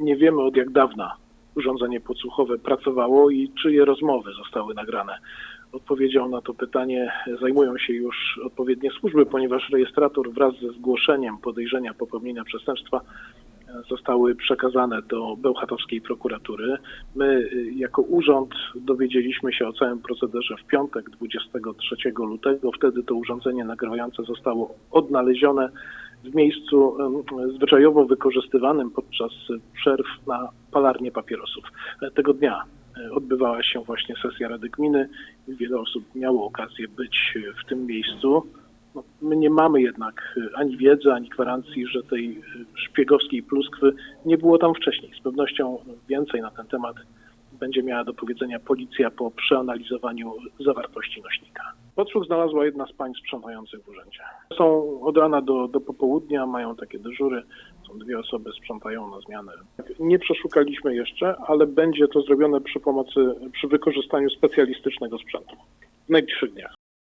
nie wiemy od jak dawna urządzenie podsłuchowe pracowało i czyje rozmowy zostały nagrane. Odpowiedzią na to pytanie zajmują się już odpowiednie służby, ponieważ rejestrator wraz ze zgłoszeniem podejrzenia popełnienia przestępstwa e, zostały przekazane do Bełchatowskiej prokuratury. My y, jako urząd dowiedzieliśmy się o całym procederze w piątek 23 lutego. Wtedy to urządzenie nagrywające zostało odnalezione w miejscu zwyczajowo wykorzystywanym podczas przerw na palarnię papierosów. Tego dnia e, odbywała się właśnie sesja Rady Gminy i wiele osób miało okazję być w tym miejscu. No, my nie mamy jednak e, ani wiedzy, ani gwarancji, że tej e, szpiegowskiej pluskwy nie było tam wcześniej. Z pewnością więcej na ten temat będzie miała do powiedzenia policja po przeanalizowaniu zawartości nośnika. Podsłuch znalazła jedna z pań sprzątających w urzędzie. Są od rana do, do popołudnia, mają takie dyżury, są dwie osoby, sprzątają na zmianę. Nie przeszukaliśmy jeszcze, ale będzie to zrobione przy pomocy, przy wykorzystaniu specjalistycznego sprzętu w najbliższych dniach.